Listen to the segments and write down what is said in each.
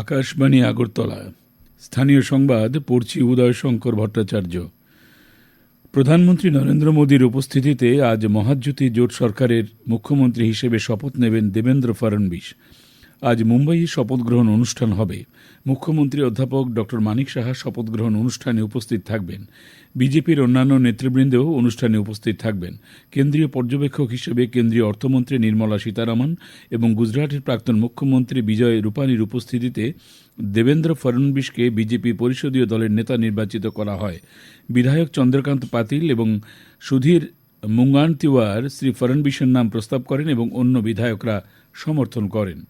আকাশবাণী, আগরতলা। স্থানীয় সংবাদ, পড়ছি উদয় শঙ্কর ভট্টাচার্য। প্রধানমন্ত্রী নরেন্দ্র মোদীর উপস্থিতিতে আজ মহাজ্যোতি জোট সরকারের মুখ্যমন্ত্রী হিসেবে শপথ নেবেন দেবেন্দ্র ফড়নবিস আজ মুম্বাইয়ে শপথ গ্রহণ অনুষ্ঠান হবে। মুখ্যমন্ত্রী অধ্যাপক ড মানিক সাহা শপথ গ্রহণ অনুষ্ঠানে উপস্থিত থাকবেন। বিজেপির অন্যান্য নেতৃবৃন্দও অনুষ্ঠানে উপস্থিত থাকবেন। কেন্দ্রীয় পর্যবেক্ষক হিসেবে কেন্দ্রীয় অর্থমন্ত্রী নির্মলা সীতারামন এবং গুজরাটের প্রাক্তন মুখ্যমন্ত্রী বিজয় রূপানীর উপস্থিতিতে দেবেন্দ্র ফড়নবিসকে বিজেপি পরিষদীয় দলের নেতা নির্বাচিত করা হয়। বিধায়ক চন্দ্রকান্ত পাতিল এবং সুধীর মুঙ্গান তিওয়ার শ্রী ফড়নবিসের নাম প্রস্তাব করেন এবং অন্য বিধায়করা সমর্থন করেন।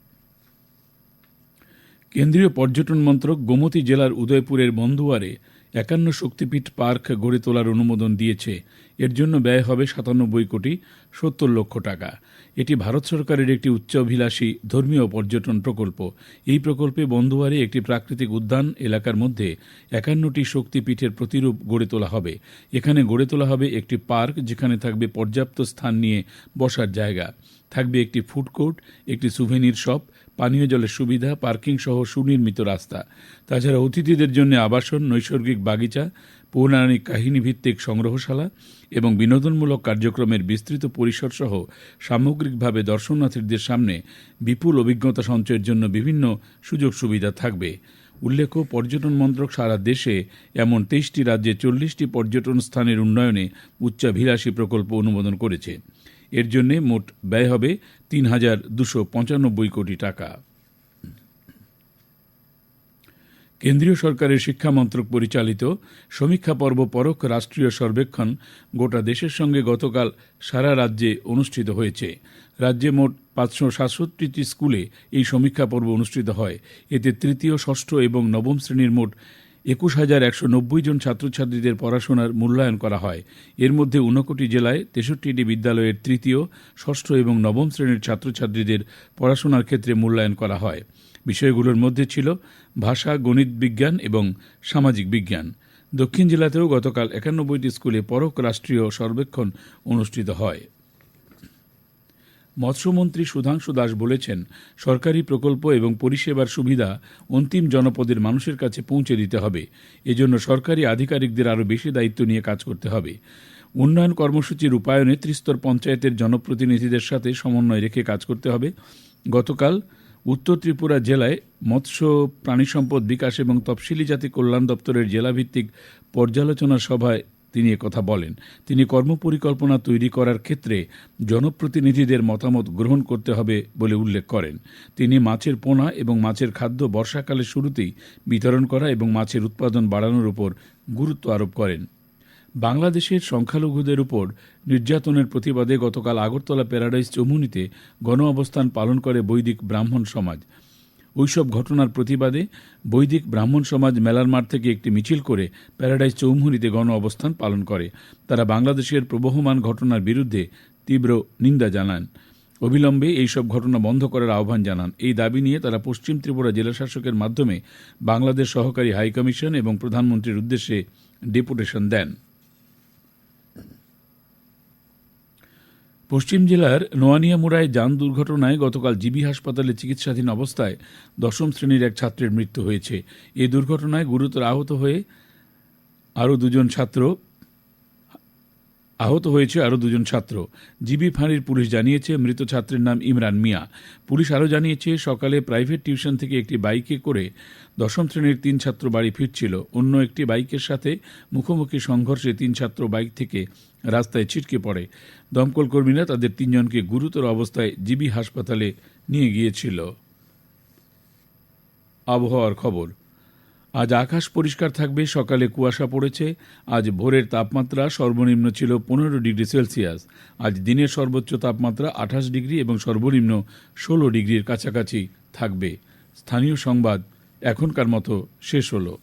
কেন্দ্রীয় পর্যটন মন্ত্রক গোমতী জেলার উদয়পুরের বন্দুয়ারে একান্ন শক্তিপীঠ পার্ক গড়ে তোলার অনুমোদন দিয়েছে। এর জন্য ব্যয় হবে সাতানব্বই কোটি সত্তর লক্ষ টাকা। এটি ভারত সরকারের একটি উচ্চাভিলাষী ধর্মীয় পর্যটন প্রকল্প। এই প্রকল্পে বন্ধুয়ারে একটি প্রাকৃতিক উদ্যান এলাকার মধ্যে একান্নটি শক্তিপীঠের প্রতিরূপ গড়ে তোলা হবে। এখানে গড়ে তোলা হবে একটি পার্ক যেখানে থাকবে পর্যাপ্ত স্থান নিয়ে বসার জায়গা। থাকবে একটি ফুড কোর্ট, একটি সুভেনির শপ পানীয় জলের সুবিধা পার্কিং সহ সুনির্মিত রাস্তা। তাছাড়া অতিথিদের জন্য আবাসন, নৈসর্গিক বাগিচা, পৌরাণিক কাহিনী ভিত্তিক সংগ্রহশালা এবং বিনোদনমূলক কার্যক্রমের বিস্তৃত পরিসর সহ সামগ্রিকভাবে দর্শনার্থীদের সামনে বিপুল অভিজ্ঞতা সঞ্চয়ের জন্য বিভিন্ন সুযোগ সুবিধা থাকবে। উল্লেখ্য, পর্যটন মন্ত্রক সারা দেশে এমন তেইশটি রাজ্যে চল্লিশটি পর্যটন স্থানের উন্নয়নে উচ্চাভিলাষী প্রকল্প অনুমোদন করেছে। এর জন্য মোট ব্যয় হবে তিন হাজার দুশো পঁচানব্বই কোটি টাকা। কেন্দ্রীয় সরকারের শিক্ষা মন্ত্রক পরিচালিত সমীক্ষা পর্ব পরোক্ষ রাষ্ট্রীয় সর্বেক্ষণ গোটা দেশের সঙ্গে গতকাল সারা রাজ্যে অনুষ্ঠিত হয়েছে। রাজ্যে মোট পাঁচশো সাতষট্টিটি স্কুলে এই সমীক্ষা পর্ব অনুষ্ঠিত হয়। এতে তৃতীয়, ষষ্ঠ এবং নবম শ্রেণির মোট একুশ হাজার একশো নব্বই জন ছাত্রছাত্রীদের পড়াশোনার মূল্যায়ন করা হয়। এর মধ্যে ঊনকোটি জেলায় তেষট্টিটি বিদ্যালয়ের তৃতীয়, ষষ্ঠ এবং নবম শ্রেণির ছাত্রছাত্রীদের পড়াশোনার ক্ষেত্রে মূল্যায়ন করা হয়। বিষয়গুলোর মধ্যে ছিল ভাষা, গণিত বিজ্ঞান এবং সামাজিক বিজ্ঞান। দক্ষিণ জেলাতেও গতকাল একানব্বইটি স্কুলে পরক রাষ্ট্রীয় সর্বেক্ষণ অনুষ্ঠিত হয়। মৎস্যমন্ত্রী সুধাংশু দাস বলেছেন, সরকারি প্রকল্প এবং পরিষেবার সুবিধা অন্তিম জনপদের মানুষের কাছে পৌঁছে দিতে হবে। এজন্য সরকারি আধিকারিকদের আরও বেশি দায়িত্ব নিয়ে কাজ করতে হবে। উন্নয়ন কর্মসূচি রূপায়ণে ত্রিস্তর পঞ্চায়েতের জনপ্রতিনিধিদের সাথে সমন্বয় রেখে কাজ করতে হবে। গতকাল উত্তর ত্রিপুরা জেলায় মৎস্য প্রাণী সম্পদ বিকাশ এবং তফসিলি জাতি কল্যাণ দপ্তরের জেলাভিত্তিক পর্যালোচনা সভায় তিনি কথা বলেন। তিনি কর্মপরিকল্পনা তৈরি করার ক্ষেত্রে জনপ্রতিনিধিদের মতামত গ্রহণ করতে হবে বলে উল্লেখ করেন। তিনি মাছের পোনা এবং মাছের খাদ্য বর্ষাকালের শুরুতেই বিতরণ করা এবং মাছের উৎপাদন বাড়ানোর উপর গুরুত্ব আরোপ করেন। বাংলাদেশের সংখ্যালঘুদের উপর নির্যাতনের প্রতিবাদে গতকাল আগরতলা প্যারাডাইজ চৌমুনিতে গণ অবস্থান পালন করে বৈদিক ব্রাহ্মণ সমাজ। ওইসব ঘটনার প্রতিবাদে বৈদিক ব্রাহ্মণ সমাজ মেলার মাঠ থেকে একটি মিছিল করে প্যারাডাইজ চৌমুহনীতে গণ অবস্থান পালন করে। তারা বাংলাদেশের প্রবহমান ঘটনার বিরুদ্ধে তীব্র নিন্দা জানান। অবিলম্বে এইসব ঘটনা বন্ধ করার আহ্বান জানান। এই দাবি নিয়ে তারা পশ্চিম ত্রিপুরা জেলাশাসকের মাধ্যমে বাংলাদেশ সহকারী হাইকমিশন এবং প্রধানমন্ত্রীর উদ্দেশ্যে ডেপুটেশন দেন। পশ্চিম জেলার নোয়ানিয়ামুড়ায় যান দুর্ঘটনায় গতকাল জিবি হাসপাতালে চিকিৎসাধীন অবস্থায় দশম শ্রেণির এক ছাত্রের মৃত্যু হয়েছে। এ দুর্ঘটনায় গুরুতর আহত হয়ে আরও দুজন ছাত্র আহত হয়েছে আরও দুজন ছাত্র। জিবি ফাঁড়ির পুলিশ জানিয়েছে, মৃত ছাত্রের নাম ইমরান মিয়া। পুলিশ আরও জানিয়েছে, সকালে প্রাইভেট টিউশন থেকে একটি বাইকে করে দশম শ্রেণির তিন ছাত্র বাড়ি ফিরছিল। অন্য একটি বাইকের সাথে মুখোমুখি সংঘর্ষে তিন ছাত্র বাইক থেকে রাস্তায় ছিটকে পড়ে। দমকল কর্মীরা তাদের তিনজনকে গুরুতর অবস্থায় জিবি হাসপাতালে নিয়ে গিয়েছিল। আবহাওয়ার খবর। আজ আকাশ পরিষ্কার থাকবে, সকালে কুয়াশা পড়েছে, আজ ভোরের তাপমাত্রা সর্বনিম্ন ছিল পনেরো ডিগ্রি সেলসিয়াস, আজ দিনের সর্বোচ্চ তাপমাত্রা আঠাশ ডিগ্রি এবং সর্বনিম্ন ষোলো ডিগ্রির কাছাকাছি থাকবে। স্থানীয় সংবাদ, এখনকার মতো শেষ হলো।